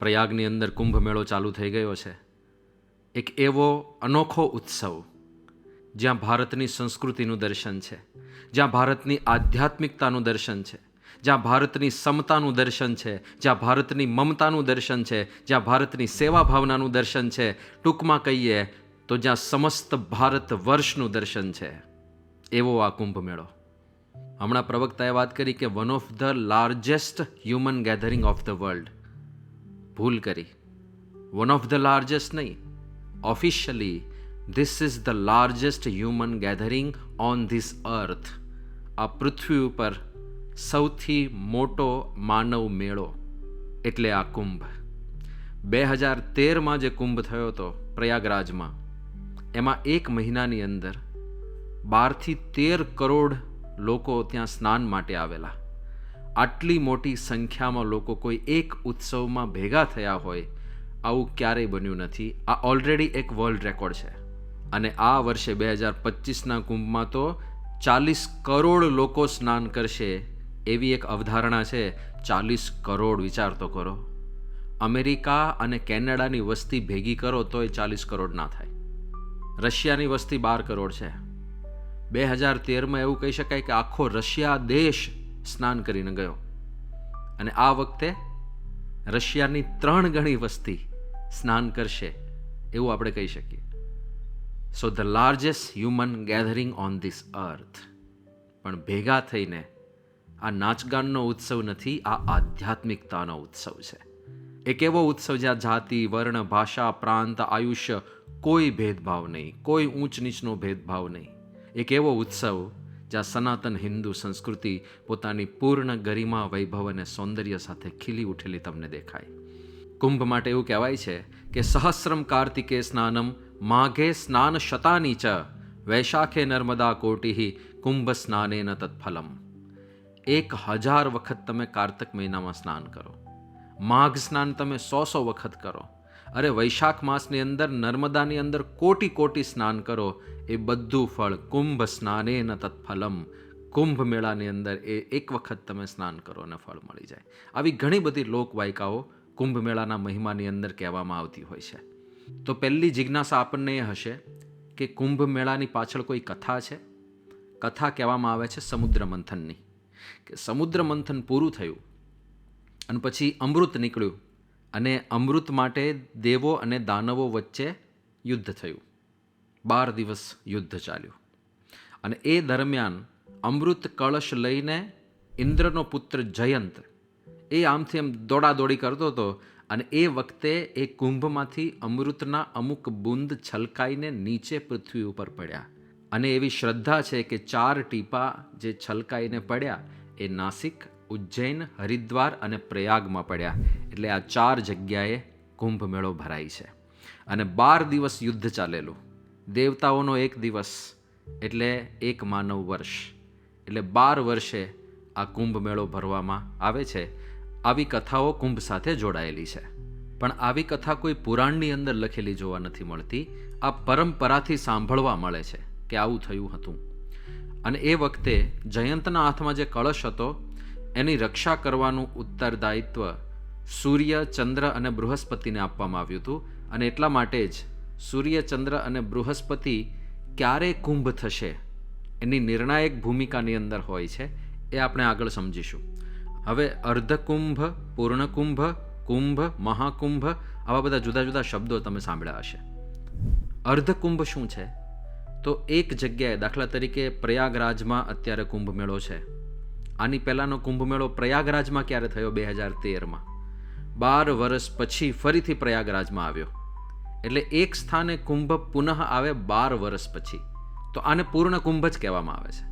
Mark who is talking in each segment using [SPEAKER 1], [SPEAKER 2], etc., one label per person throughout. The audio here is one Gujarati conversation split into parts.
[SPEAKER 1] પ્રયાગની અંદર કુંભ મેળો ચાલુ થઈ ગયો છે. એક એવો અનોખો ઉત્સવ જ્યાં ભારતની સંસ્કૃતિનું દર્શન છે, જ્યાં ભારતની આધ્યાત્મિકતાનું દર્શન છે, જ્યાં ભારતની સમતાનું દર્શન છે, જ્યાં ભારતની મમતાનું દર્શન છે, જ્યાં ભારતની સેવા ભાવનાનું દર્શન છે. ટૂંકમાં કહીએ તો જ્યાં સમસ્ત ભારત વર્ષનું દર્શન છે. એવો આ કુંભ મેળો હમણાં પ્રવક્તાએ વાત કરી કે one of the largest human gathering of the world ભૂલ કરી. વન ઓફ ધ લાર્જેસ્ટ નહીં officially this is the largest human gathering on this earth આ પૃથ્વી ઉપર સૌથી મોટો માનવ મેળો, એટલે આ કુંભ. બે હજાર તેરમાં જે કુંભ થયો હતો પ્રયાગરાજમાં, એમાં એક મહિનાની અંદર બારથી તેર કરોડ લોકો ત્યાં સ્નાન માટે આવેલા. આટલી મોટી સંખ્યામાં લોકો કોઈ એક ઉત્સવમાં ભેગા થયા હોય, આવું ક્યારેય બન્યું નથી. આ ઓલરેડી એક વર્લ્ડ રેકોર્ડ છે. અને આ વર્ષે બે હજાર પચીસના કુંભમાં તો ચાલીસ કરોડ લોકો સ્નાન કરશે એવી એક અવધારણા છે. ચાલીસ કરોડ વિચાર તો કરો. અમેરિકા અને કેનેડાની વસ્તી ભેગી કરો તોય ચાલીસ કરોડ ના થાય. રશિયાની વસ્તી બાર કરોડ છે. બે હજાર તેરમાં એવું કહી શકાય કે આખો રશિયા દેશ સ્નાન કરીને ગયો. અને આ વખતે રશિયાની ત્રણ ગણી વસ્તી સ્નાન કરશે એવું આપણે કહી શકીએ. So the largest human gathering on this earth પણ ભેગા થઈને આ નાચગાનનો ઉત્સવ નથી, આ આધ્યાત્મિકતાનો ઉત્સવ છે. એક એવો ઉત્સવ જ્યાં જાતિ, વર્ણ, ભાષા, પ્રાંત, આયુષ્ય કોઈ ભેદભાવ નહીં, કોઈ ઊંચ નીચનો ભેદભાવ નહીં. એક એવો ઉત્સવ જ્યાં સનાતન હિન્દુ સંસ્કૃતિ પોતાની પૂર્ણ ગરિમા, વૈભવ અને સૌંદર્ય સાથે ખીલી ઉઠેલી તમને દેખાય. કુંભ માટે એવું કહેવાય છે કે સહસ્રમ કાર્તિકે સ્નાનમ, માઘે સ્નાન શતાની ચ, વૈશાખે નર્મદા કોટી, કુંભ સ્નાનેન તત્ફલમ. એક હજાર વખત તમે કાર્તક મહિનામાં સ્નાન કરો. માઘ સ્નાન તમે સો સો વખત કરો. અરે વૈશાખ માસની અંદર, નર્મદાની અંદર કોટી કોટી સ્નાન કરો. એ બધું ફળ, કુંભ સ્નાને ન તત્ફલમ. કુંભ મેળાની અંદર એ એક વખત તમે સ્નાન કરો અને ફળ મળી જાય. આવી ઘણી બધી લોકવાયકાઓ કુંભ મેળાના મહિમાની અંદર કહેવામાં આવતી હોય છે. તો પહેલી જિજ્ઞાસા આપણને એ હશે કે કુંભ મેળાની પાછળ કોઈ કથા છે? કથા કહેવામાં આવે છે સમુદ્ર મંથનની. કે સમુદ્ર મંથન પૂરું થયું અને પછી અમૃત નીકળ્યું. અને અમૃત માટે દેવો અને દાનવો વચ્ચે યુદ્ધ થયું. બાર દિવસ યુદ્ધ ચાલ્યું. અને એ દરમિયાન અમૃત કળશ લઈને ઇન્દ્રનો પુત્ર જયંત એ આમથી આમ દોડાદોડી કરતો હતો અને એ વખતે એ કુંભમાંથી અમૃતના અમુક બુંદ છલકાઈને નીચે પૃથ્વી ઉપર પડ્યા. અને એવી શ્રદ્ધા છે કે ચાર ટીપા જે છલકાઈને પડ્યા એ નાસિક, ઉજ્જૈન, હરિદ્વાર અને પ્રયાગમાં પડ્યા. એટલે આ ચાર જગ્યાએ કુંભ મેળો ભરાય છે. અને બાર દિવસ યુદ્ધ ચાલેલું. દેવતાઓનો એક દિવસ એટલે એક માનવ વર્ષ. એટલે બાર વર્ષે આ કુંભ મેળો ભરવામાં આવે છે. આવી કથાઓ કુંભ સાથે જોડાયેલી છે. પણ આવી કથા કોઈ પુરાણની અંદર લખેલી જોવા નથી મળતી. આ પરંપરાથી સાંભળવા મળે છે કે આવું થયું હતું. અને એ વખતે જયંતના હાથમાં જે કળશ હતો, એની રક્ષા કરવાનું ઉત્તરદાયિત્વ સૂર્ય, ચંદ્ર અને બૃહસ્પતિને આપવામાં આવ્યું હતું અને એટલા માટે જ સૂર્ય, ચંદ્ર અને બૃહસ્પતિ ક્યારે કુંભ થશે એની નિર્ણાયક ભૂમિકાની અંદર હોય છે એ આપણે આગળ સમજીશું. હવે અર્ધકુંભ, પૂર્ણકુંભ, કુંભ, મહાકુંભ આવા બધા જુદા જુદા શબ્દો તમે સાંભળ્યા હશે. અર્ધકુંભ શું છે? તો એક જગ્યાએ દાખલા તરીકે પ્રયાગરાજમાં અત્યારે કુંભ મેળો છે. આની પહેલાંનો કુંભ મેળો પ્રયાગરાજમાં ક્યારે થયો? બે હજાર તેરમાં. બાર વર્ષ પછી ફરીથી પ્રયાગરાજમાં આવ્યો. એટલે એક સ્થાને કુંભ પુનઃ આવે બાર વર્ષ પછી. તો આને પૂર્ણ કુંભ જ કહેવામાં આવે છે.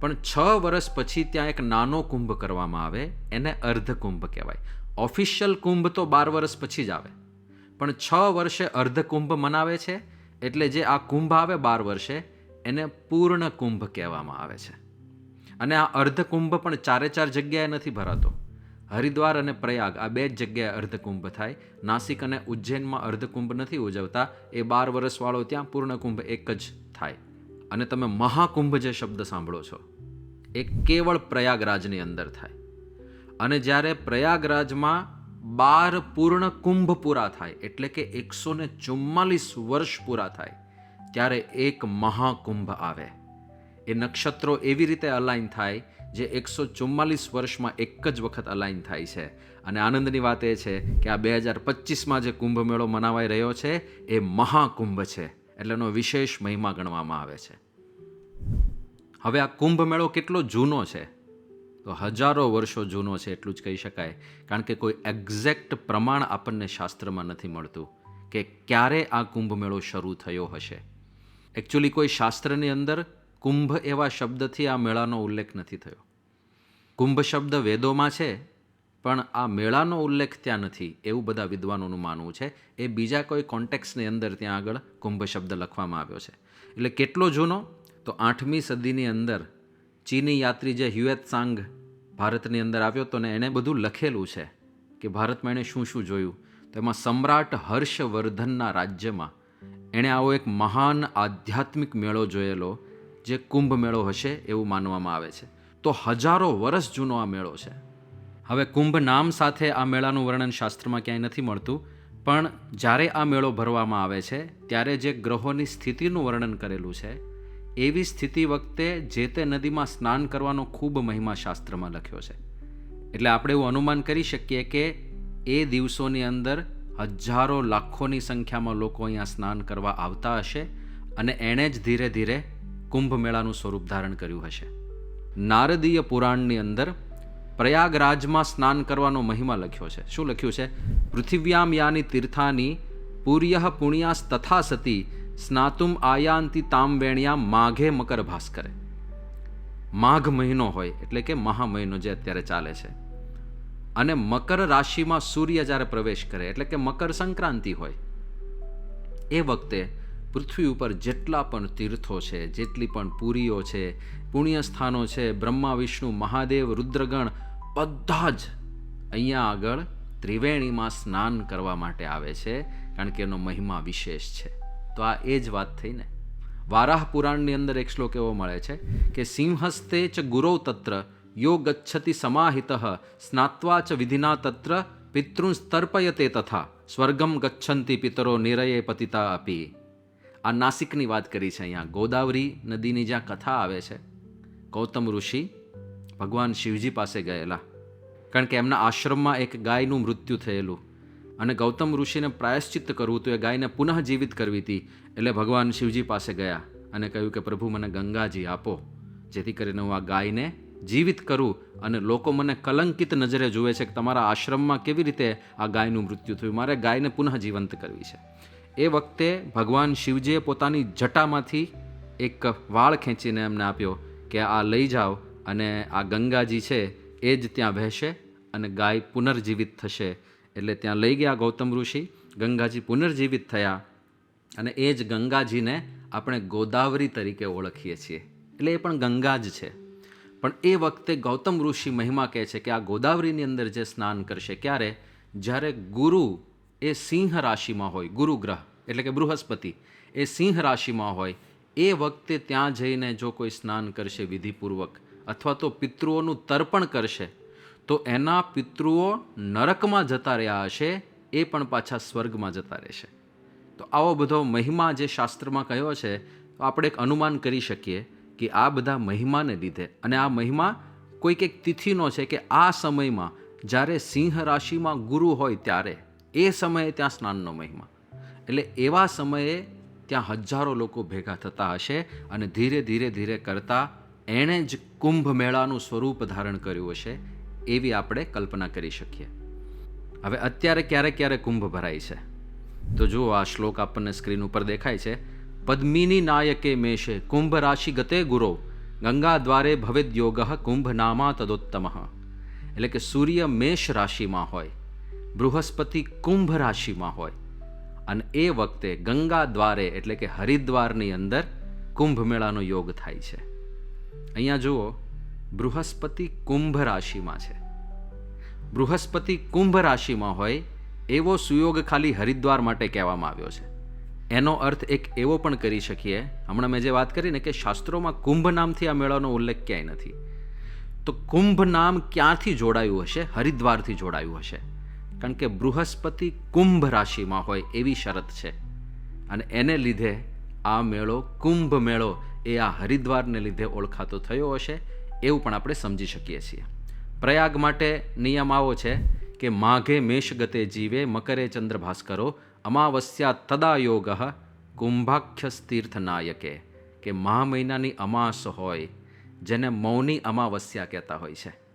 [SPEAKER 1] પણ છ વર્ષ પછી ત્યાં એક નાનો કુંભ કરવામાં આવે, એને અર્ધ કુંભ કહેવાય. ઓફિશિયલ કુંભ તો બાર વર્ષ પછી જ આવે. પણ છ વર્ષે અર્ધ કુંભ મનાવે છે, એટલે જે આ કુંભ આવે બાર વર્ષે, એને પૂર્ણ કુંભ કહેવામાં આવે છે. અને આ અર્ધ કુંભ પણ ચારે ચાર જગ્યાએ નથી ભરાતો. હરિદ્વાર અને પ્રયાગ આ બે જ જગ્યાએ અર્ધકુંભ થાય. નાસિક અને ઉજ્જૈનમાં અર્ધકુંભ નથી ઉજવતા. એ બાર વર્ષવાળો ત્યાં પૂર્ણકુંભ એક જ થાય. અને તમે મહાકુંભ જે શબ્દ સાંભળો છો, એ કેવળ પ્રયાગરાજની અંદર થાય. અને જ્યારે પ્રયાગરાજમાં બાર પૂર્ણ કુંભ પૂરા થાય, એટલે કે એકસો ને ચુમ્માલીસ વર્ષ પૂરા થાય, ત્યારે એક મહાકુંભ આવે. એ નક્ષત્રો એવી રીતે અલાઇન થાય જે એકસો ચુમ્માલીસ વર્ષમાં એક જ વખત અલાઇન થાય છે. અને આનંદની વાત એ છે કે આ બે હજાર પચીસમાં જે કુંભ મેળો મનાવાઈ રહ્યો છે, એ મહાકુંભ છે. એટલે એનો વિશેષ મહિમા ગણવામાં આવે છે. હવે આ કુંભ મેળો કેટલો જૂનો છે? તો હજારો વર્ષો જૂનો છે એટલું જ કહી શકાય. કારણ કે કોઈ એક્ઝેક્ટ પ્રમાણ આપણને શાસ્ત્રમાં નથી મળતું કે ક્યારે આ કુંભ મેળો શરૂ થયો હશે. એકચ્યુઅલી કોઈ શાસ્ત્રની અંદર કુંભ એવા શબ્દથી આ મેળાનો ઉલ્લેખ નથી થયો. કુંભ શબ્દ વેદોમાં છે, પણ આ મેળાનો ઉલ્લેખ ત્યાં નથી. એવું બધા વિદ્વાનોનું માનવું છે. એ બીજા કોઈ કોન્ટેક્સની અંદર ત્યાં આગળ કુંભ શબ્દ લખવામાં આવ્યો છે. એટલે કેટલો જૂનો? તો આઠમી સદીની અંદર ચીની યાત્રી જે હ્યુએત સાંગ ભારતની અંદર આવ્યો હતો ને એણે બધું લખેલું છે કે ભારતમાં એણે શું શું જોયું? તો એમાં સમ્રાટ હર્ષવર્ધનના રાજ્યમાં એણે આવો એક મહાન આધ્યાત્મિક મેળો જોયેલો જે કુંભ મેળો હશે એવું માનવામાં આવે છે. તો હજારો વર્ષ જૂનો આ મેળો છે. હવે કુંભ નામ સાથે આ મેળાનું વર્ણન શાસ્ત્રમાં ક્યાંય નથી મળતું, પણ જ્યારે આ મેળો ભરવામાં આવે છે, ત્યારે જે ગ્રહોની સ્થિતિનું વર્ણન કરેલું છે, એવી સ્થિતિ વખતે જે તે નદીમાં સ્નાન કરવાનો ખૂબ મહિમા શાસ્ત્રમાં લખ્યો છે. એટલે આપણે એવું અનુમાન કરી શકીએ કે એ દિવસોની અંદર હજારો લાખોની સંખ્યામાં લોકો અહીંયા સ્નાન કરવા આવતા હશે અને એણે જ ધીરે ધીરે કુંભ મેળાનું સ્વરૂપ ધારણ કર્યું હશે. નારદીય પુરાણની અંદર પ્રયાગરાજમાં સ્નાન કરવાનો મહિમા લખ્યો છે. શું લખ્યું છે? પૃથિવ્યામ યાની તીર્થાની પૂર્ય પુણ્યાસ તથા સતી સ્નાતુમ આયાંતિ તામ માઘે મકર ભાસ્કરે. માઘ મહિનો હોય, એટલે કે મહા મહિનો જે અત્યારે ચાલે છે. અને મકર રાશિમાં સૂર્ય જ્યારે પ્રવેશ કરે, એટલે કે મકર સંક્રાંતિ હોય, એ વખતે પૃથ્વી ઉપર જેટલા પણ તીર્થો છે, જેટલી પણ પુરીઓ છે, પુણ્યસ્થાનો છે, બ્રહ્મા, વિષ્ણુ, મહાદેવ, રુદ્રગણ, બધા જ અહીંયા આગળ ત્રિવેણીમાં સ્નાન કરવા માટે આવે છે, કારણ કે એનો મહિમા વિશેષ છે. તો આ એ જ વાત થઈ ને. વારાહ પુરાણની અંદર એક શ્લોક એવો મળે છે કે, સિંહસ્તે ચ ગુરૌ તત્ર, યો ગચ્છતિ સમાહિત, સ્નાત્વા ચ વિધિના તત્ર પિતૃં સ્તર્પયતે તથા, સ્વર્ગમ ગચ્છન્તિ પિતરો નિરયે પતિતા અપી. આ નાસિકની વાત કરી છે અહીંયા. ગોદાવરી નદીની જ્યાં કથા આવે છે, ગૌતમ ઋષિ ભગવાન શિવજી પાસે ગયેલા. કારણ કે એમના આશ્રમમાં એક ગાયનું મૃત્યુ થયેલું. અને ગૌતમ ઋષિને પ્રાયશ્ચિત્ત કરવું તો એ ગાયને પુનઃ જીવિત કરવી હતી, એટલે ભગવાન શિવજી પાસે ગયા અને કહ્યું કે, પ્રભુ, મને ગંગાજી આપો, જેથી કરીને હું આ ગાયને જીવિત કરું અને લોકો મને કલંકિત નજરે જુએ છે કે તમારા આશ્રમમાં કેવી રીતે આ ગાયનું મૃત્યુ થયું. મારે ગાયને પુનઃ જીવંત કરવી છે. એ વખતે ભગવાન શિવજીએ પોતાની જટામાંથી એક વાળ ખેંચીને એમને આપ્યો કે આ લઈ જાઓ અને આ ગંગાજી છે એ જ ત્યાં વહેશે અને ગાય પુનર્જીવિત થશે. એટલે ત્યાં લઈ ગયા ગૌતમ ઋષિ, ગંગાજી પુનર્જીવિત થયા અને એ જ ગંગાજીને આપણે ગોદાવરી તરીકે ઓળખીએ છીએ. એટલે એ પણ ગંગા જ છે. પણ એ વખતે ગૌતમ ઋષિ મહિમા કહે છે કે આ ગોદાવરીની અંદર જે સ્નાન કરશે ક્યારે? જ્યારે ગુરુ એ સિંહ રાશિમાં હોય ગુરુ ગ્રહ એટલે કે બૃહસ્પતિ, એ સિંહ રાશિમાં હોય, એ વખતે ત્યાં જઈને જો કોઈ સ્નાન કરશે વિધિપૂર્વક અથવા તો પિતૃઓનું તર્પણ કરશે, તો એના પિતૃઓ નરકમાં જતા રહ્યા હશે, એ પણ પાછા સ્વર્ગમાં જતા રહેશે. તો આવો બધો મહિમા જે શાસ્ત્રમાં કહ્યો છે, તો આપણે એક અનુમાન કરી શકીએ કે આ બધા મહિમાને લીધે, અને આ મહિમા કોઈક એક તિથિનો છે કે આ સમયમાં જ્યારે સિંહ રાશિમાં ગુરુ હોય ત્યારે, એ સમયે ત્યાં સ્નાનનો મહિમા. એટલે એવા સમયે ત્યાં હજારો લોકો ભેગા થતા હશે અને ધીરે ધીરે ધીરે કરતાં એણે જ કુંભ મેળાનું સ્વરૂપ ધારણ કર્યું હશે, એવી આપણે કલ્પના કરી શકીએ. હવે અત્યારે ક્યારે ક્યારે કુંભ ભરાય છે? તો જુઓ, આ શ્લોક આપણને સ્ક્રીન ઉપર દેખાય છે. પદ્મિની નાયકે મેષે કુંભ રાશિ ગતે ગુરો, ગંગા દ્વારે ભવેદ યોગ કુંભ નામા તદોત્તમ. એટલે કે સૂર્ય મેષ રાશિમાં હોય, બૃહસ્પતિ કુંભ રાશિમાં હોય અને એ વખતે ગંગા દ્વારે, એટલે કે હરિદ્વારની અંદર કુંભ મેળાનો યોગ થાય છે. અહીંયા જુઓ, બૃહસ્પતિ કુંભ રાશિમાં છે. બૃહસ્પતિ કુંભ રાશિમાં હોય, એવો સુયોગ ખાલી હરિદ્વાર માટે કહેવામાં આવ્યો છે. એનો અર્થ એક એવો પણ કરી શકીએ, હમણાં મેં જે વાત કરી ને કે શાસ્ત્રોમાં કુંભ નામથી આ મેળાનો ઉલ્લેખ ક્યાંય નથી. તો કુંભ નામ ક્યાંથી જોડાયું હશે? હરિદ્વારથી જોડાયું હશે. કારણ કે બૃહસ્પતિ કુંભ રાશિમાં હોય એવી શરત છે. અને એને લીધે આ મેળો કુંભ મેળો એ આ હરિદ્વારને લીધે ઓળખાતો થયો હશે એવું પણ આપણે સમજી શકીએ છીએ. પ્રયાગ માટે નિયમ આવો છે કે માઘે મેષ ગતે જીવે, મકરે ચંદ્ર ભાસ્કરો અમાવસ્યા તદા યોગ કુંભાખ્ય તીર્થ નાયકે કે મહા મહિનાની અમાસ હોય, જેને મૌની અમાવસ્યા કહેતા હોય છે.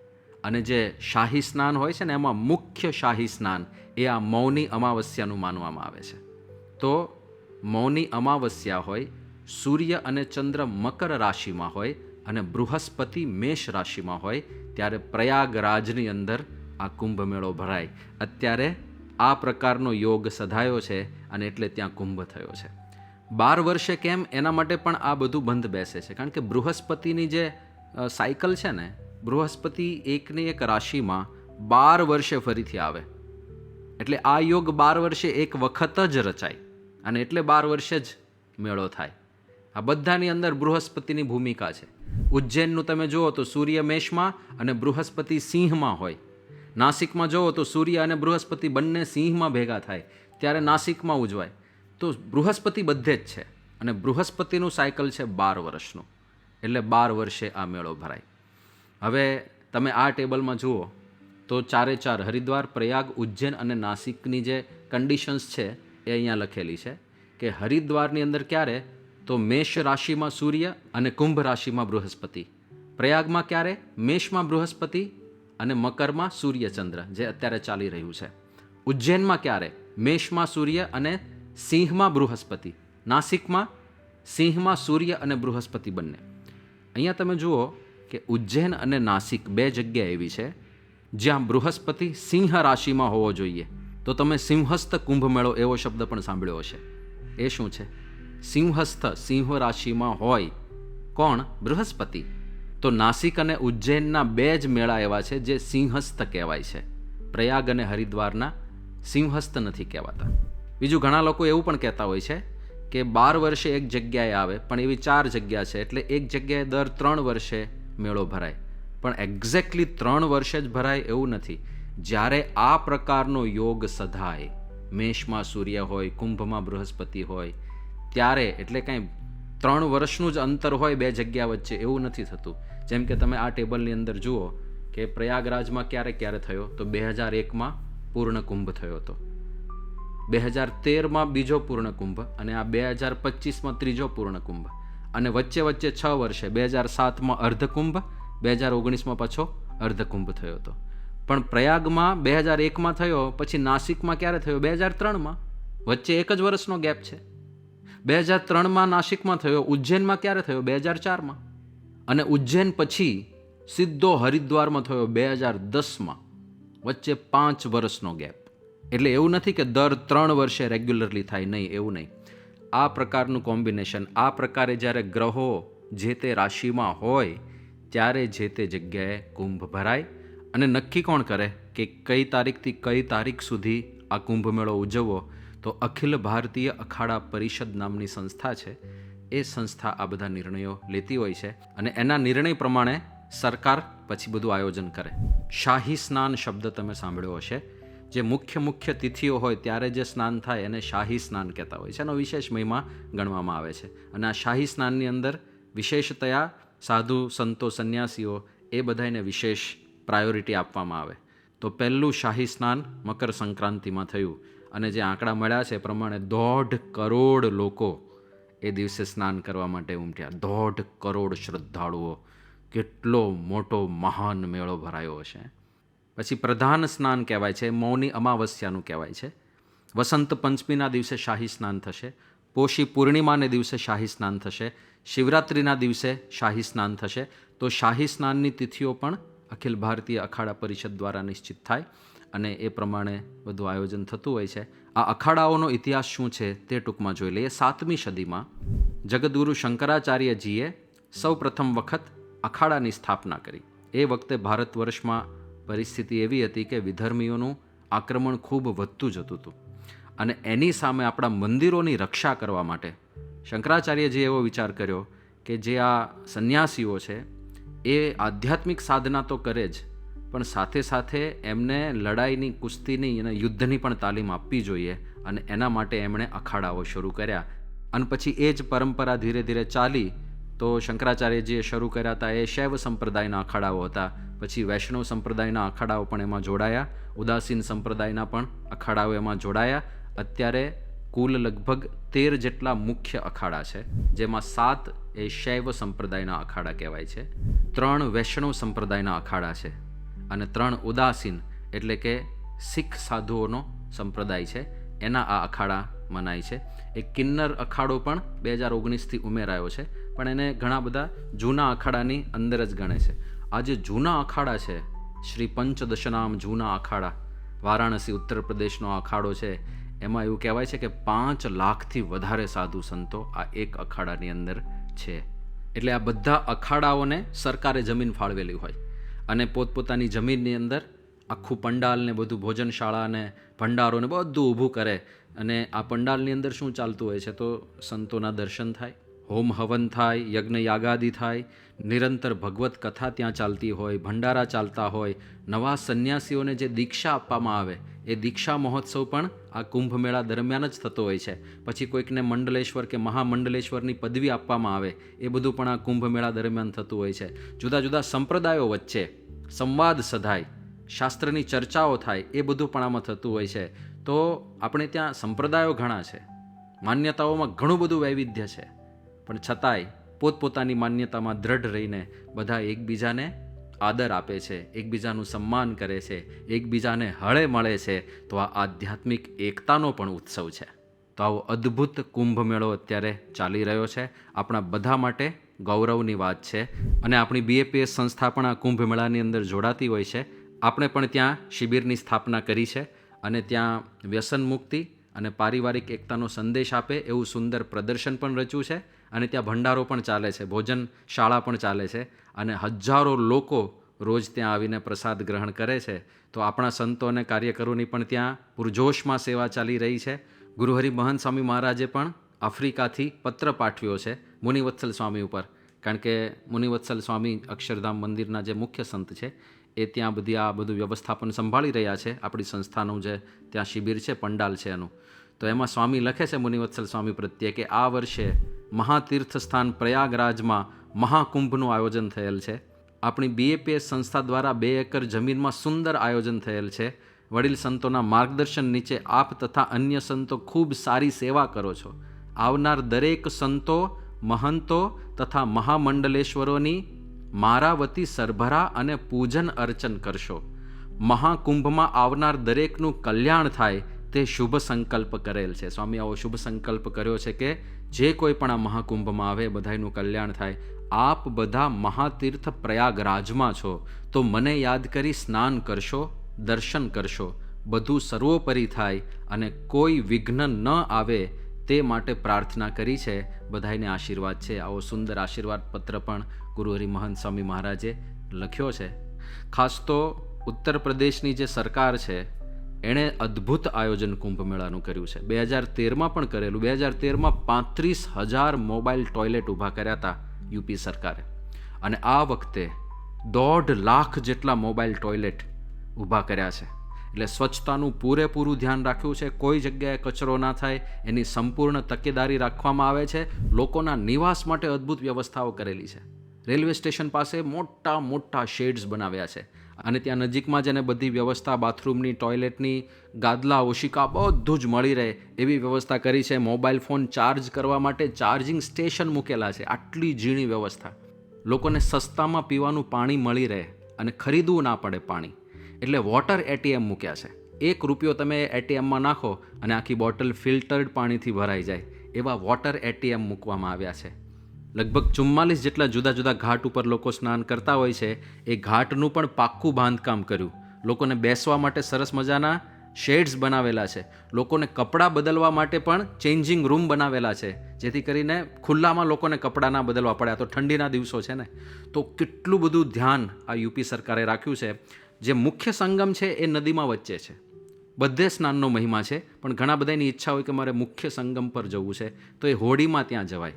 [SPEAKER 1] અને જે શાહી સ્નાન હોય છે ને, એમાં મુખ્ય શાહી સ્નાન, એ આ મૌની અમાવસ્યાનું માનવામાં આવે છે. તો મૌની અમાવસ્યા હોય, સૂર્ય અને ચંદ્ર મકર રાશિમાં હોય અને બૃહસ્પતિ મેષ રાશિમાં હોય, ત્યારે પ્રયાગરાજની અંદર આ કુંભ મેળો ભરાય. અત્યારે આ પ્રકારનો યોગ સધાયો છે અને એટલે ત્યાં કુંભ થયો છે. બાર વર્ષે કેમ? એના માટે પણ આ બધું બંધ બેસે છે. કારણ કે બૃહસ્પતિની જે સાયકલ છે ને બૃહસ્પતિ એકને એક રાશિમાં બાર વર્ષે ફરીથી આવે. એટલે આ યોગ બાર વર્ષે એક વખત જ રચાય અને એટલે બાર વર્ષે જ મેળો થાય. આ બધાની અંદર બૃહસ્પતિની ભૂમિકા છે. ઉજ્જૈનનું તમે જુઓ તો સૂર્ય મેષમાં અને બૃહસ્પતિ સિંહમાં હોય. નાસિકમાં જુઓ તો સૂર્ય અને બૃહસ્પતિ બંને સિંહમાં ભેગા થાય, ત્યારે નાસિકમાં ઉજવાય. તો બૃહસ્પતિ બધે જ છે અને બૃહસ્પતિનું સાયકલ છે બાર વર્ષનું. એટલે બાર વર્ષે આ મેળો ભરાય. હવે તમે આ ટેબલમાં જુઓ, તો ચારે ચાર હરિદ્વાર, પ્રયાગ, ઉજ્જૈન અને નાસિકની જે કન્ડિશન્સ છે, એ અહીંયા લખેલી છે કે હરિદ્વારની અંદર ક્યારે? તો મેષ રાશિમાં સૂર્ય અને કુંભ રાશિમાં બૃહસ્પતિ. પ્રયાગમાં ક્યારે? મેષમાં બૃહસ્પતિ અને મકરમાં સૂર્યચંદ્ર, જે અત્યારે ચાલી રહ્યું છે. ઉજ્જૈનમાં ક્યારે? મેષમાં સૂર્ય અને સિંહમાં બૃહસ્પતિ. નાસિકમાં સિંહમાં સૂર્ય અને બૃહસ્પતિ બંને. અહીંયા તમે જુઓ કે ઉજ્જૈન અને નાસિક બે જગ્યા એવી છે જ્યાં બૃહસ્પતિ સિંહ રાશિમાં હોવો જોઈએ. તો તમે સિંહસ્થ કુંભ મેળો એવો શબ્દ પણ સાંભળ્યો હશે. એ શું છે? સિંહસ્થ સિંહ રાશિમાં હોય કોણ? બૃહસ્પતિ. તો નાસિક અને ઉજ્જૈનના બે જ મેળા એવા છે જે સિંહસ્થ કહેવાય છે. પ્રયાગ અને હરિદ્વારના સિંહસ્થ નથી કહેવાતા. બીજું ઘણા લોકો એવું પણ કહેતા હોય છે કે બાર વર્ષે એક જગ્યાએ આવે, પણ એવી ચાર જગ્યા છે, એટલે એક જગ્યાએ દર ત્રણ વર્ષે મેળો ભરાય. પણ એક્ઝેક્ટલી ત્રણ વર્ષે જ ભરાય એવું નથી. જ્યારે આ પ્રકારનો યોગ સધાય, મેષમાં સૂર્ય હોય, કુંભમાં બૃહસ્પતિ હોય, ત્યારે એટલે કાંઈ ત્રણ વર્ષનું જ અંતર હોય બે જગ્યા વચ્ચે એવું નથી થતું. જેમ કે તમે આ ટેબલની અંદર જુઓ કે પ્રયાગરાજમાં ક્યારે ક્યારે થયો? તો બે હજાર એકમાં પૂર્ણ કુંભ થયો હતો. બે હજાર તેરમાં બીજો પૂર્ણ કુંભ અને આ બે હજાર પચીસમાં ત્રીજો પૂર્ણ કુંભ અને વચ્ચે વચ્ચે છ વર્ષે, બે હજાર સાતમાં અર્ધકુંભ, બે હજાર ઓગણીસમાં પાછો અર્ધકુંભ થયો હતો. પણ પ્રયાગમાં બે હજાર એકમાં થયો, પછી નાસિકમાં ક્યારે થયો? બે હજાર ત્રણમાં. વચ્ચે એક જ વર્ષનો ગેપ છે. બે હજાર ત્રણમાં નાસિકમાં થયો, ઉજ્જૈનમાં ક્યારે થયો? બે હજાર ચારમાં. અને ઉજ્જૈન પછી સીધો હરિદ્વારમાં થયો, બે હજાર દસમાં. વચ્ચે પાંચ વર્ષનો ગેપ. એટલે એવું નથી કે દર ત્રણ વર્ષે રેગ્યુલરલી થાય, નહીં, એવું નહીં. આ પ્રકારનું કોમ્બિનેશન, આ પ્રકારે જ્યારે ગ્રહો જે તે રાશિમાં હોય, ત્યારે જે તે જગ્યાએ કુંભ ભરાય. અને નક્કી કોણ કરે કે કઈ તારીખથી કઈ તારીખ સુધી આ કુંભ મેળો ઉજવવો? તો અખિલ ભારતીય અખાડા પરિષદ નામની સંસ્થા છે. એ સંસ્થા આ બધા નિર્ણયો લેતી હોય છે અને એના નિર્ણય પ્રમાણે સરકાર પછી બધું આયોજન કરે. શાહી સ્નાન શબ્દ તમે સાંભળ્યો હશે. જે મુખ્ય મુખ્ય તિથિઓ હોય ત્યારે જે સ્નાન થાય એને શાહી સ્નાન કહેતા હોય છે. એનો વિશેષ મહિમા ગણવામાં આવે છે. અને આ શાહી સ્નાનની અંદર વિશેષતયા સાધુ, સંતો, સંન્યાસીઓ એ બધાને વિશેષ પ્રાયોરિટી આપવામાં આવે. તો પહેલું શાહી સ્નાન મકર સંક્રાંતિમાં થયું. અને જે આંકડા મળ્યા છે એ પ્રમાણે દોઢ કરોડ લોકો એ દિવસે સ્નાન કરવા માટે ઉમટ્યા. દોઢ કરોડ શ્રદ્ધાળુઓ. કેટલો મોટો મહાન મેળો ભરાયો હશે. પછી પ્રધાન સ્નાન કહેવાય છે, મૌની અમાવસ્યાનું કહેવાય છે. વસંત પંચમીના દિવસે શાહી સ્નાન થશે, પોષી પૂર્ણિમાને દિવસે શાહી સ્નાન થશે, શિવરાત્રિના દિવસે શાહી સ્નાન થશે. તો શાહી સ્નાનની તિથિઓ પણ અખિલ ભારતીય અખાડા પરિષદ દ્વારા નિશ્ચિત થાય અને એ પ્રમાણે બધું આયોજન થતું હોય છે. આ અખાડાઓનો ઇતિહાસ શું છે તે ટૂંકમાં જોઈ લઈએ. સાતમી સદીમાં જગદગુરુ શંકરાચાર્યજીએ સૌ પ્રથમ વખત અખાડાની સ્થાપના કરી. એ વખતે ભારત વર્ષમાં પરિસ્થિતિ એવી હતી કે વિધર્મીઓનું આક્રમણ ખૂબ વધતું જતું હતું. અને એની સામે આપણા મંદિરોની રક્ષા કરવા માટે શંકરાચાર્યજીએ એવો વિચાર કર્યો કે જે આ સંન્યાસીઓ છે, એ આધ્યાત્મિક સાધના તો કરે જ, પણ સાથે સાથે એમને લડાઈની, કુસ્તીની અને યુદ્ધની પણ તાલીમ આપવી જોઈએ અને એના માટે એમણે અખાડાઓ શરૂ કર્યા. અને પછી એ જ પરંપરા ધીરે ધીરે ચાલી તો શંકરાચાર્યજીએ શરૂ કર્યા હતા એ શૈવ સંપ્રદાયના અખાડાઓ હતા. પછી વૈષ્ણવ સંપ્રદાયના અખાડાઓ પણ એમાં જોડાયા. ઉદાસીન સંપ્રદાયના પણ અખાડાઓ એમાં જોડાયા. અત્યારે કુલ લગભગ તેર જેટલા મુખ્ય અખાડા છે, જેમાં સાત એ શૈવ સંપ્રદાયના અખાડા કહેવાય છે, ત્રણ વૈષ્ણવ સંપ્રદાયના અખાડા છે અને ત્રણ ઉદાસીન એટલે કે શીખ સાધુઓનો સંપ્રદાય છે. એના આ અખાડા મનાય છે. એક કિન્નર અખાડો પણ બે હજાર ઓગણીસથી ઉમેરાયો છે, પણ એને ઘણા બધા જૂના અખાડાની અંદર જ ગણે છે. આ જે જૂના અખાડા છે, શ્રી પંચદશનામ જૂના અખાડા, વારાણસી, ઉત્તર પ્રદેશનો અખાડો છે, એમાં એવું કહેવાય છે કે પાંચ લાખથી વધારે સાધુ સંતો આ એક અખાડાની અંદર છે. એટલે આ બધા અખાડાઓને સરકારે જમીન ફાળવેલી હોય અને પોતપોતાની જમીનની અંદર આખું પંડાલ ને બધું ભોજનશાળા ને ભંડારો ને બધું ઊભું કરે. અને આ પંડાલની અંદર શું ચાલતું હોય છે? તો સંતોના દર્શન થાય, હોમ હવન થાય, યજ્ઞ યાગાદી થાય, નિરંતર ભગવત કથા ત્યાં ચાલતી હોય, ભંડારા ચાલતા હોય, નવા સંન્યાસીઓને જે દીક્ષા આપવામાં આવે, એ દીક્ષા મહોત્સવ પણ આ કુંભ મેળા દરમિયાન જ થતો હોય છે. પછી કોઈકને મંડલેશ્વર કે મહામંડલેશ્વરની પદવી આપવામાં આવે, એ બધું પણ આ કુંભ મેળા દરમિયાન થતું હોય છે. જુદા જુદા સંપ્રદાયો વચ્ચે સંવાદ સધાય શાસ્ત્રની ચર્ચાઓ થાય એ બધું પણ આમાં થતું હોય છે. તો આપણે ત્યાં સંપ્રદાયો ઘણા છે. માન્યતાઓમાં ઘણું બધું વૈવિધ્ય છે. પણ છતાંય પોતપોતાની માન્યતામાં દ્રઢ રહીને બધા એકબીજાને આદર આપે છે, એકબીજાનું સન્માન કરે છે, એકબીજાને હળે મળે છે, તો આ આધ્યાત્મિક એકતાનો પણ ઉત્સવ છે. તો આવો અદ્ભુત કુંભ મેળો અત્યારે ચાલી રહ્યો છે. આપણા બધા માટે ગૌરવની વાત છે. અને આપણી બીએપીએસ સંસ્થા પણ આ કુંભ મેળાની અંદર જોડાતી હોય છે. આપણે પણ ત્યાં શિબિરની સ્થાપના કરી છે અને ત્યાં વ્યસન મુક્તિ અને પારિવારિક એકતાનો સંદેશ આપે એવું સુંદર પ્રદર્શન પણ રચ્યું છે અને ત્યાં ભંડારો પણ ચાલે છે, ભોજન શાળા પણ ચાલે છે અને હજારો લોકો રોજ ત્યાં આવીને પ્રસાદ ગ્રહણ કરે છે. તો આપણા સંતો અને કાર્યકરોની પણ ત્યાં પુરજોશમાં સેવા ચાલી રહી છે. ગુરુહરિ મહંત સ્વામી મહારાજે પણ આફ્રિકાથી પત્ર પાઠવ્યો છે મુનિવત્સલ સ્વામી ઉપર. કારણ કે મુનિવત્સલ સ્વામી અક્ષરધામ મંદિરના જે મુખ્ય સંત છે એ ત્યાં બધી આ બધું વ્યવસ્થાપન સંભાળી રહ્યા છે. આપણી સંસ્થાનું જે ત્યાં શિબિર છે, પંડાલ છે એનું. તો એમાં સ્વામી લખે છે મુનિવત્સલ સ્વામી પ્રત્યે કે આ વર્ષે મહાતીર્થ સ્થાન પ્રયાગરાજમાં મહાકુંભનું આયોજન થયેલ છે. આપણી બીએપીએસ સંસ્થા દ્વારા બે એકર જમીનમાં સુંદર આયોજન થયેલ છે. વડીલ સંતોના માર્ગદર્શન નીચે આપ તથા અન્ય સંતો ખૂબ સારી સેવા કરો છો. આવનાર દરેક સંતો, મહંતો તથા મહામંડલેશ્વરોની મારા વતી સરભરા અને પૂજન અર્ચન કરશો. મહાકુંભમાં આવનાર દરેકનું કલ્યાણ થાય તે શુભ સંકલ્પ કરેલ છે. સ્વામી, આવો શુભ સંકલ્પ કર્યો છે કે જે કોઈ પણ આ મહાકુંભમાં આવે બધાનું કલ્યાણ થાય. આપ બધા મહાતીર્થ પ્રયાગરાજમાં છો. તો મને યાદ કરી સ્નાન કરશો, દર્શન કરશો. બધું સર્વોપરી થાય અને કોઈ વિઘ્ન ન આવે તે માટે પ્રાર્થના કરી છે. બધાને આશીર્વાદ છે. આવો સુંદર આશીર્વાદ પત્ર પણ ગુરુ હરિ મહંત સ્વામી મહારાજે લખ્યો છે, ખાસ તો ઉત્તર પ્રદેશની જે સરકાર છે, એણે અદ્ભુત આયોજન કુંભ મેળાનું કર્યું છે. બે હજાર તેરમાં પણ કરેલું, બે હજાર તેરમાં પાંત્રીસ હજાર મોબાઈલ ટોયલેટ ઊભા કર્યા હતા યુપી સરકારે. અને આ વખતે દોઢ લાખ જેટલા મોબાઈલ ટોયલેટ ઊભા કર્યા છે. એટલે સ્વચ્છતાનું પૂરેપૂરું ધ્યાન રાખ્યું છે. કોઈ જગ્યાએ કચરો ના થાય, એની સંપૂર્ણ તકેદારી રાખવામાં આવે છે. લોકોના નિવાસ માટે અદ્ભુત વ્યવસ્થાઓ કરેલી છે. રેલવે સ્ટેશન પાસે મોટા મોટા શેડ્સ બનાવ્યા છે. અને ત્યાં નજીકમાં જ એને બધી વ્યવસ્થા, બાથરૂમની, ટોયલેટની, ગાદલા, ઓશિકા બધું જ મળી રહે એવી વ્યવસ્થા કરી છે. મોબાઈલ ફોન ચાર્જ કરવા માટે ચાર્જિંગ સ્ટેશન મૂકેલા છે. આટલી ઝીણી વ્યવસ્થા. લોકોને સસ્તામાં પીવાનું પાણી મળી રહે અને ખરીદવું ના પડે પાણી. એટલે વોટર એટીએમ મૂક્યા છે. એક રૂપિયો તમે એટીએમમાં નાખો અને આખી બોટલ ફિલ્ટર્ડ પાણીથી ભરાઈ જાય એવા વોટર એટીએમ મૂકવામાં આવ્યા છે. લગભગ ચુમ્માલીસ જેટલા જુદા જુદા ઘાટ ઉપર લોકો સ્નાન કરતા હોય છે, એ ઘાટનું પણ પાક્કું બાંધકામ કર્યું. લોકોને બેસવા માટે સરસ મજાના શેડ્સ બનાવેલા છે. લોકોને કપડાં બદલવા માટે પણ ચેન્જિંગ રૂમ બનાવેલા છે, જેથી કરીને ખુલ્લામાં લોકોને કપડાં ના બદલવા પડે. આ તો ઠંડીના દિવસો છે ને. તો કેટલું બધું ધ્યાન આ યુપી સરકારે રાખ્યું છે. જે મુખ્ય સંગમ છે, એ નદીમાં વચ્ચે છે. બધે સ્નાનનો મહિમા છે, પણ ઘણા બધાની ઈચ્છા હોય કે મારે મુખ્ય સંગમ પર જવું છે, તો એ હોડીમાં ત્યાં જવાય.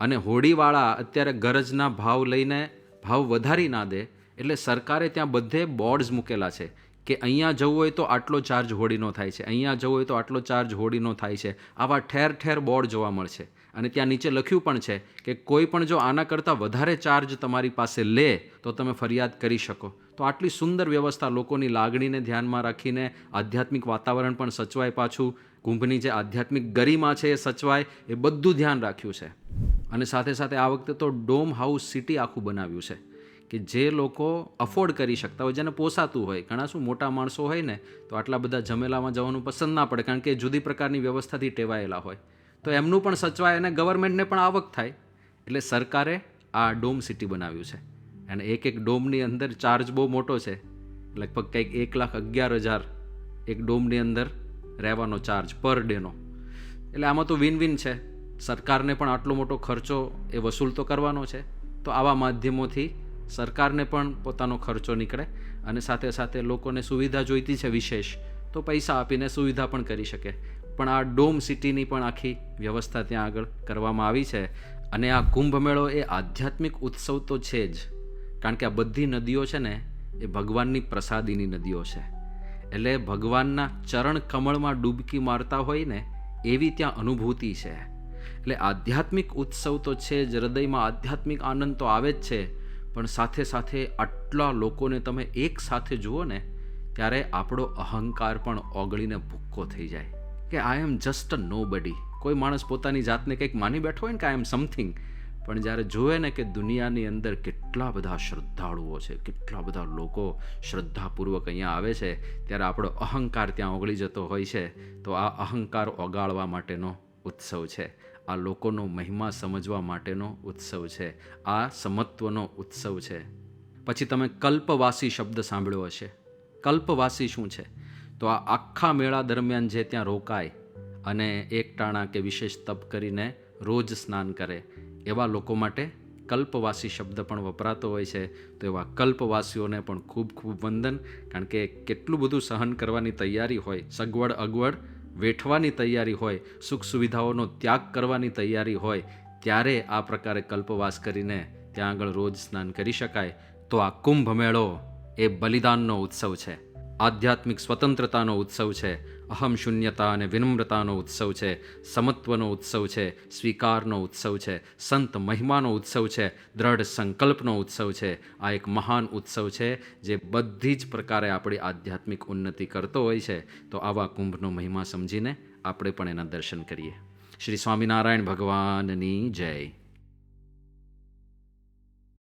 [SPEAKER 1] અને હોડીવાળા અત્યારે ગરજના ભાવ લઈને ભાવ વધારી ના દે, એટલે સરકારે ત્યાં બધે બોર્ડ્સ મૂકેલા છે કે અહીંયા જવું હોય તો આટલો ચાર્જ હોડીનો થાય છે, અહીંયા જવું હોય તો આટલો ચાર્જ હોડીનો થાય છે, આવા ઠેર ઠેર બોર્ડ જોવા મળશે. અને ત્યાં નીચે લખ્યું પણ છે કે કોઈ પણ જો આના કરતાં વધારે ચાર્જ તમારી પાસે લે, તો તમે ફરિયાદ કરી શકો. તો આટલી સુંદર વ્યવસ્થા લોકોની લાગણીને ધ્યાનમાં રાખીને આધ્યાત્મિક વાતાવરણ પણ સચવાય પાછું, કુંભની જે આધ્યાત્મિક ગરિમા છે એ સચવાય, એ બધું ધ્યાન રાખ્યું છે. અને સાથે સાથે આ વખતે તો ડોમ હાઉસ સિટી આખું બનાવ્યું છે કે જે લોકો અફોર્ડ કરી શકતા હોય, જેને પોસાતું હોય. ઘણા શું મોટા માણસો હોય ને, તો આટલા બધા જમેલામાં જવાનું પસંદ ના પડે, કારણ કે જુદી પ્રકારની વ્યવસ્થાથી ટેવાયેલા હોય. તો એમનું પણ સચવાય અને ગવર્મેન્ટને પણ આવક થાય. એટલે સરકારે આ ડોમ સિટી બનાવ્યું છે. અને એક એક ડોમની અંદર ચાર્જ બહુ મોટો છે. લગભગ કંઈક એક લાખ અગિયાર હજાર એક ડોમની અંદર રહેવાનો ચાર્જ પર ડેનો એટલે આમાં તો વિન વિન છે. સરકારને પણ આટલો મોટો ખર્ચો એ વસૂલ તો કરવાનો છે. તો આવા માધ્યમોથી સરકારને પણ પોતાનો ખર્ચો નીકળે અને સાથે સાથે લોકોને સુવિધા જોઈતી છે વિશેષ, તો પૈસા આપીને સુવિધા પણ કરી શકે. પણ આ ડોમ સિટીની પણ આખી વ્યવસ્થા ત્યાં આગળ કરવામાં આવી છે અને આ કુંભ મેળો એ આધ્યાત્મિક ઉત્સવ તો છે જ, કારણ કે આ બધી નદીઓ છે ને એ ભગવાનની પ્રસાદીની નદીઓ છે. એટલે ભગવાનના ચરણ કમળમાં ડૂબકી મારતા હોય ને એવી ત્યાં અનુભૂતિ છે. એટલે આધ્યાત્મિક ઉત્સવ તો છે જ, હૃદયમાં આધ્યાત્મિક આનંદ તો આવે જ છે, પણ સાથે સાથે આટલા લોકોને તમે એક સાથે જુઓ ને, ત્યારે આપણો અહંકાર પણ ઓગળીને ભૂક્કો થઈ જાય. કે આઈ એમ જસ્ટ અ નો બડી કોઈ માણસ પોતાની જાતને કંઈક માની બેઠો હોય ને કે આઈ એમ સમથિંગ પણ જ્યારે જોવે ને કે દુનિયાની અંદર કેટલા બધા શ્રદ્ધાળુઓ છે, કેટલા બધા લોકો શ્રદ્ધાપૂર્વક અહીંયા આવે છે, ત્યારે આપણો અહંકાર ત્યાં ઓગળી જતો હોય છે, તો આ અહંકાર ઓગાળવા માટેનો ઉત્સવ છે. આ લોકોનો મહિમા સમજવા માટેનો ઉત્સવ છે. આ સમત્વનો ઉત્સવ છે. પછી તમે કલ્પવાસી શબ્દ સાંભળ્યો હશે. કલ્પવાસી શું છે? તો આ આખા મેળા દરમિયાન જે ત્યાં રોકાય અને એકટાણા કે વિશેષ તપ કરીને રોજ સ્નાન કરે, એવા લોકો માટે કલ્પવાસી શબ્દ પણ વપરાતો હોય છે. તો એવા કલ્પવાસીઓને પણ ખૂબ ખૂબ વંદન. કારણ કે કેટલું બધું સહન કરવાની તૈયારી હોય, સગવડ અગવડ વેઠવાની તૈયારી હોય, સુખ સુવિધાઓનો ત્યાગ કરવાની તૈયારી હોય, ત્યારે આ પ્રકારે કલ્પવાસ કરીને ત્યાં આગળ રોજ સ્નાન કરી શકાય. તો આ કુંભ મેળો એ બલિદાનનો ઉત્સવ છે. આધ્યાત્મિક સ્વતંત્રતાનો ઉત્સવ છે, અહમ શૂન્યતા અને વિનમ્રતાનો ઉત્સવ છે, સમત્વનો ઉત્સવ છે, સ્વીકારનો ઉત્સવ છે, સંત મહિમાનો ઉત્સવ છે, દ્રઢ સંકલ્પનો ઉત્સવ છે. આ એક મહાન ઉત્સવ છે જે બધી જ પ્રકારે આપણી આધ્યાત્મિક ઉન્નતિ કરતો હોય છે. તો આવા કુંભનો મહિમા સમજીને આપણે પણ એના દર્શન કરીએ. શ્રી સ્વામિનારાયણ ભગવાનની જય.